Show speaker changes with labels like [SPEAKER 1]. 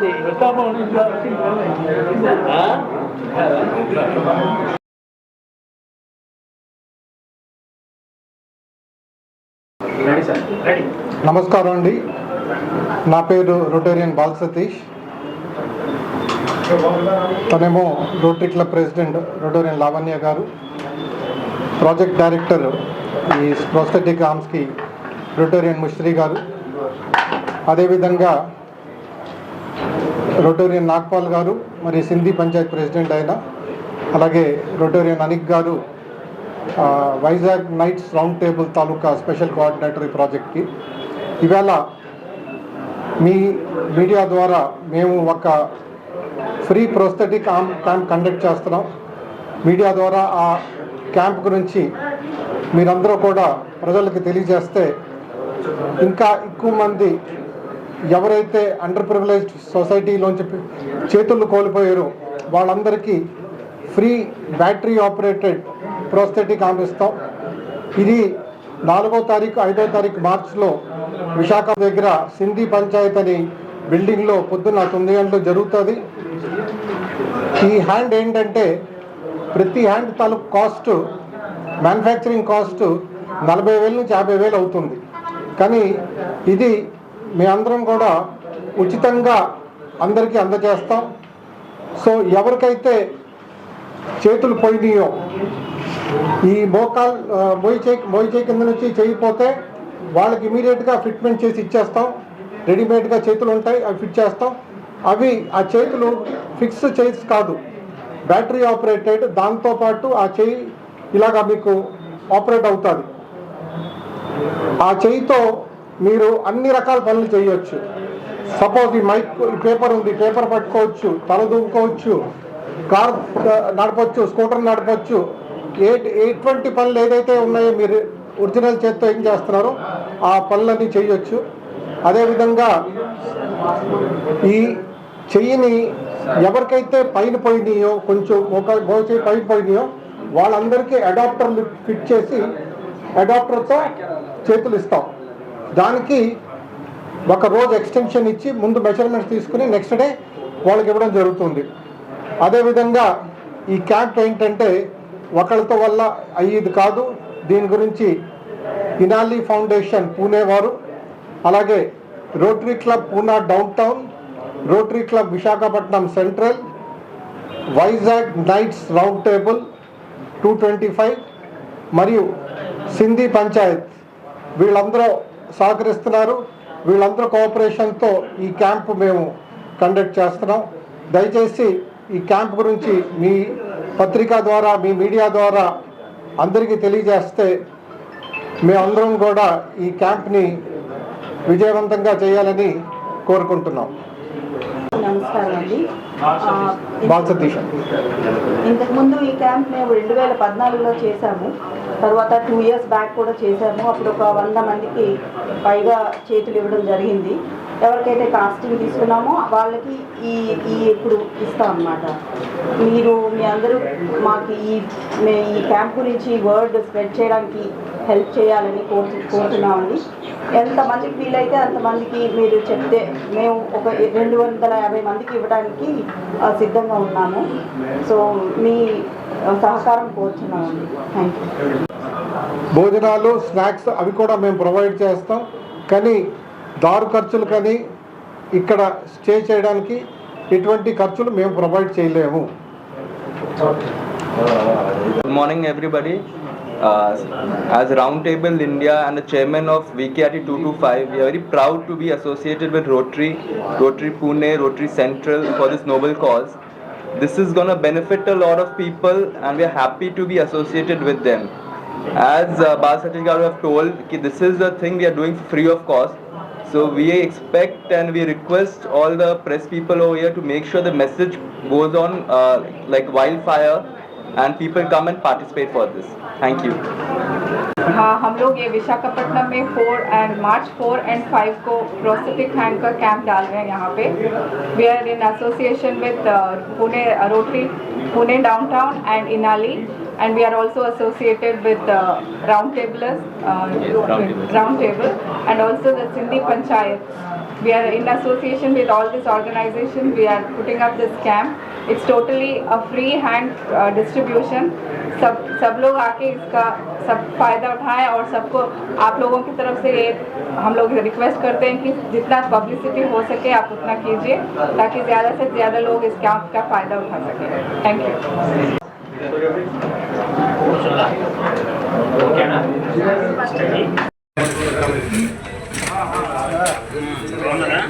[SPEAKER 1] నమస్కారం అండి. నా పేరు రొటేరియన్ బాల్ సతీష్. తనేమో Rotary club president Rotarian Lavanya గారు. ప్రాజెక్ట్ డైరెక్టర్ ఈ ప్రోస్థెటిక్ ఆర్మ్స్కి రొటేరియన్ ముష్రీ గారు. అదేవిధంగా రొటోరియన్ నాగ్పాల్ గారు మరి సింధీ పంచాయత్ ప్రెసిడెంట్ అయిన అలాగే Rotarian Anik garu Vizag Knights Round Table తాలూకా స్పెషల్ కోఆర్డినేటర్ ఈ ప్రాజెక్ట్కి. ఇవాళ మీ మీడియా ద్వారా మేము ఒక ఫ్రీ ప్రోస్థెటిక్ క్యాంప్ కండక్ట్ చేస్తున్నాం. మీడియా ద్వారా ఆ క్యాంప్ గురించి మీరందరూ కూడా ప్రజలకు తెలియజేస్తే ఇంకా ఎక్కువ మంది ఎవరైతే అండర్ ప్రివిలేజ్డ్ సొసైటీలోంచి చేతులు కోల్పోయారో వాళ్ళందరికీ free battery operated prosthetic arm ఇస్తాం. ఇది నాలుగో తారీఖు ఐదో తారీఖు మార్చిలో విశాఖ దగ్గర సింధీ పంచాయత్ అని బిల్డింగ్లో పొద్దున్న తొమ్మిది గంటలు జరుగుతుంది. ఈ హ్యాండ్ ఏంటంటే ప్రతి హ్యాండ్ తాలూకు కాస్ట్ మ్యానుఫ్యాక్చరింగ్ కాస్ట్ నలభై వేల నుంచి యాభై వేలు అవుతుంది. కానీ ఇది మీ అందరం కూడా ఉచితంగా అందరికీ అందజేస్తాం. సో ఎవరికైతే చేతులు పోయినాయో ఈ మోకాల్ మోయి చేయి మోయి చేయి కింద నుంచి చేయిపోతే వాళ్ళకి ఇమీడియట్గా ఫిట్మెంట్ చేసి ఇచ్చేస్తాం. రెడీమేడ్గా చేతులు ఉంటాయి అవి ఫిట్ చేస్తాం. అవి ఆ చేతులు ఫిక్స్ చేసి కాదు బ్యాటరీ ఆపరేటెడ్ దాంతోపాటు ఆ చేయి ఇలాగా మీకు ఆపరేట్ అవుతుంది. ఆ చేయితో మీరు అన్ని రకాల పనులు చేయవచ్చు సపోజ్ ఈ మైక్ పేపర్ ఉంది పేపర్ పట్టుకోవచ్చు తల దూకోవచ్చు కార్ నడపచ్చు స్కూటర్ నడపచ్చు. ఏ ఎటువంటి పనులు ఏదైతే ఉన్నాయో మీరు ఒరిజినల్ చేత్తో ఏం చేస్తున్నారో ఆ పనులన్నీ చేయొచ్చు. అదేవిధంగా ఈ చెయ్యిని ఎవరికైతే పైన పోయినాయో కొంచెం ఒక మోచేయి పైన పోయినాయో వాళ్ళందరికీ అడాప్టర్లు ఫిట్ చేసి అడాప్టర్తో చేతులు ఇస్తాం. దానికి ఒక రోజు ఎక్స్టెన్షన్ ఇచ్చి ముందు మెజర్మెంట్స్ తీసుకుని నెక్స్ట్ డే వాళ్ళకి ఇవ్వడం జరుగుతుంది. అదేవిధంగా ఈ క్యాంప్ ఏంటంటే ఒకళ్ళతో వల్ల అయ్యేది కాదు. దీని గురించి ఇనాలి ఫౌండేషన్ పూణే వారు అలాగే Rotary Club Poona downtown Rotary Club Visakhapatnam Central Vizag Knights Round Table two twenty five మరియు సింధీ పంచాయత్ వీళ్ళందరూ సహకరిస్తున్నారు. వీళ్ళందరూ కోఆపరేషన్తో ఈ క్యాంప్ మేము కండక్ట్ చేస్తున్నాం. దయచేసి ఈ క్యాంప్ గురించి మీ పత్రిక ద్వారా మీ మీడియా ద్వారా అందరికీ తెలియజేస్తే మేమందరం కూడా ఈ క్యాంప్ని విజయవంతంగా చేయాలని కోరుకుంటున్నాం.
[SPEAKER 2] నమస్కారం అండి. ఇంతకుముందు ఈ క్యాంప్ మేము రెండు వేల పద్నాలుగులో చేశాము. తర్వాత టూ ఇయర్స్ బ్యాక్ కూడా చేశాము. అప్పుడు ఒక వంద మందికి పైగా చేతులు ఇవ్వడం జరిగింది. ఎవరికైతే కాస్టింగ్ తీసుకున్నామో వాళ్ళకి ఈ ఈ ఇప్పుడు ఇస్తాం అన్నమాట. మీరు మీ అందరూ మాకు ఈ మే ఈ క్యాంప్ గురించి వర్డ్ స్ప్రెడ్ చేయడానికి హెల్ప్ చేయాలని కోరు కోరుతున్నామండి. ఎంతమందికి వీలైతే అంతమందికి మీరు చెప్తే మేము ఒక రెండు వందల యాభై మందికి ఇవ్వడానికి సిద్ధంగా ఉన్నాము. సో మీ సహకారం కోరుతున్నామండి. థ్యాంక్ యూ
[SPEAKER 1] భోజనాలు స్నాక్స్ అవి కూడా మేము ప్రొవైడ్ చేస్తాం. కానీ దారు ఖర్చులు కానీ ఇక్కడ స్టే చేయడానికి ఎటువంటి ఖర్చులు మేము ప్రొవైడ్ చేయలేము
[SPEAKER 3] Good morning, everybody. Uh, as Roundtable India and the chairman of VKRT 225, we are very proud to be associated with Rotary, Rotary Pune, Rotary Central for this noble cause. This is going to benefit a lot of people and we are happy to be associated with them. As uh, Bal Satish Garu have told, ki this is the thing we are doing free of cost. So we expect and we request all the press people over here to make sure the message goes on uh, like wildfire and people come and participate for this. Thank you.
[SPEAKER 4] हाँ हम लोग ये विशाखापट्टनम में four and March four and five को prosthetic hand का camp डाल रहे हैं यहाँ पे we are in association with Pune rotary Pune downtown and Inali and we are also associated with uh, round tablers uh,
[SPEAKER 3] Round Table.
[SPEAKER 4] round table and also the Sindhi Panchayat We are in association with all these organizations. We are putting up this camp. It's totally a free hand uh, distribution. सब सब लोग आके इसका सब फ़ायदा उठाएँ और सबको आप लोगों की तरफ़ से ये हम लोग रिक्वेस्ट करते हैं कि जितना पब्लिसिटी हो सके आप उतना कीजिए ताकि ज़्यादा से ज़्यादा लोग इस कैंप का फ़ायदा उठा सकें थैंक यू
[SPEAKER 5] నిమిషాల ఓకేనా స్టడీ బాగున్నారా